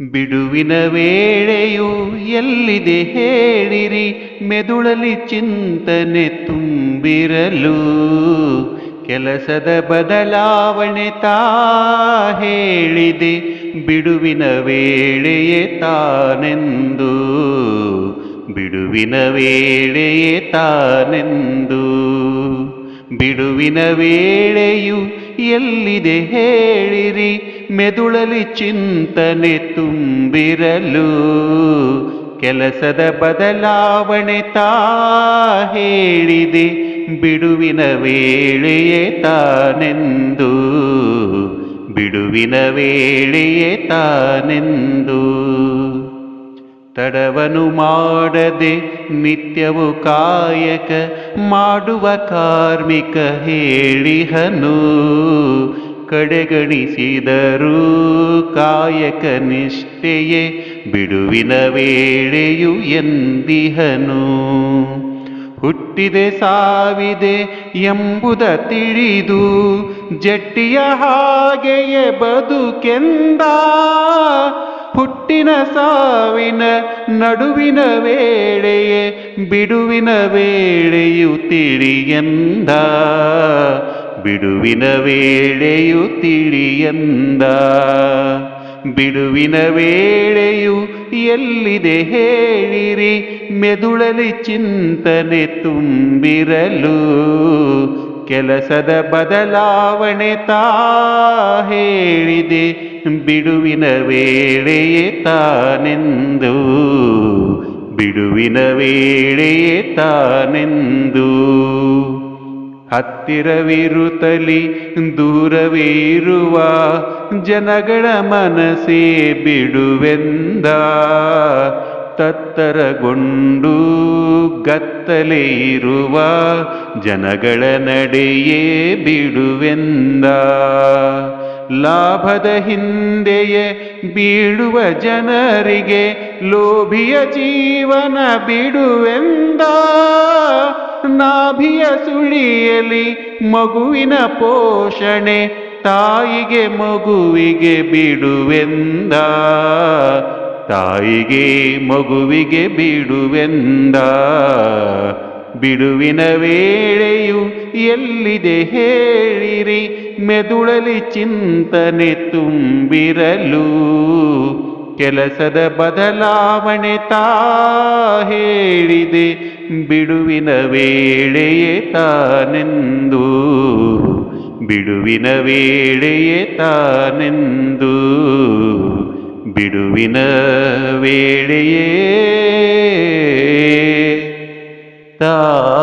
ಬಿಡುವಿನ ವೇಳೆಯು ಎಲ್ಲಿದೆ ಹೇಳಿರಿ ಮೆದುಳಲಿ ಚಿಂತನೆ ತುಂಬಿರಲು. ಕೆಲಸದ ಬದಲಾವಣೆ ತಾ ಹೇಳಿದೆ, ಬಿಡುವಿನ ವೇಳೆಯೇ ತಾನೆಂದು. ಬಿಡುವಿನ ವೇಳೆಯೇ ತಾನೆಂದು. ಬಿಡುವಿನ ವೇಳೆಯು ಎಲ್ಲಿದೆ ಹೇಳಿರಿ ಮೆದುಳಲಿ ಚಿಂತನೆ ತುಂಬಿರಲು ಕೆಲಸದ ಬದಲಾವಣೆ ತಾ ಹೇಳಿದೆ. ಬಿಡುವಿನ ವೇಳೆಯೇ ತಾನೆಂದು, ಬಿಡುವಿನ ವೇಳೆಯೇ ತಾನೆಂದು. ತಡವನು ಮಾಡದೆ ನಿತ್ಯವು ಕಾಯಕ, ಮಾಡುವ ಕಾರ್ಮಿಕ ಹೇಳಿಹನು. ಕಡೆಗಣಿಸಿದರೂ. ಕಾಯಕ ನಿಷ್ಠೆಯೇ ಬಿಡುವಿನ ವೇಳೆಯು ಎಂದಿಹನು. ಹುಟ್ಟಿದೆ ಸಾವಿದೆ ಎಂಬುದ ತಿಳಿದು ಜಟ್ಟಿಯ ಹಾಗೆಯೇ ಬದುಕೆಂದ. ಹುಟ್ಟಿನ ಸಾವಿನ ನಡುವಿನ ವೇಳೆಯೇ ಬಿಡುವಿನ ವೇಳೆಯು ತಿಳಿಯಂದ. ಬಿಡುವಿನ ವೇಳೆಯು ತಿಳಿಯಂದ. ಬಿಡುವಿನ ವೇಳೆಯು ಎಲ್ಲಿದೆ ಹೇಳಿರಿ. ಮೆದುಳಲಿ ಚಿಂತನೆ ತುಂಬಿರಲು. ಕೆಲಸದ ಬದಲಾವಣೆ ತಾ ಹೇಳಿದೆ. ಬಿಡುವಿನ ವೇಳೆಯೇ ತಾನೆಂದು. ಬಿಡುವಿನ ವೇಳೆಯೇ ತಾನೆಂದು. ಹತ್ತಿರವಿರುತ್ತಲಿ ದೂರವಿರುವ ಜನಗಳ ಮನಸ್ಸೇ ಬಿಡುವೆಂದ. ತತ್ತರಗೊಂಡು ಗತ್ತಲೆ ಇರುವ ಜನಗಳ ನಡೆಯೇ ಬಿಡುವೆಂದ. ಲಾಭದ ಹಿಂದೆಯೇ ಬೀಳುವ ಜನರಿಗೆ ಲೋಭಿಯ ಜೀವನ ಬಿಡುವೆಂದ. ನಾಭಿಯ ಸುಳಿಯಲಿ ಮಗುವಿನ ಪೋಷಣೆ ತಾಯಿಗೆ ಮಗುವಿಗೆ ಬಿಡುವೆಂದ. ತಾಯಿಗೆ ಮಗುವಿಗೆ ಬಿಡುವೆಂದ. ಬಿಡುವಿನ ವೇಳೆಯು ಎಲ್ಲಿದೆ ಹೇಳಿರಿ. ಮೆದುಳಲಿ ಚಿಂತನೆ ತುಂಬಿರಲು ಕೆಲಸದ ಬದಲಾವಣೆ ತಾ ಹೇಳಿದೆ. ಬಿಡುವಿನ ವೇಳೆಯೇ ತಾನೆಂದು, ಬಿಡುವಿನ ವೇಳೆಯೇ ತಾನೆಂದು, ಬಿಡುವಿನ ವೇಳೆಯೇ ತಾನೆಂದು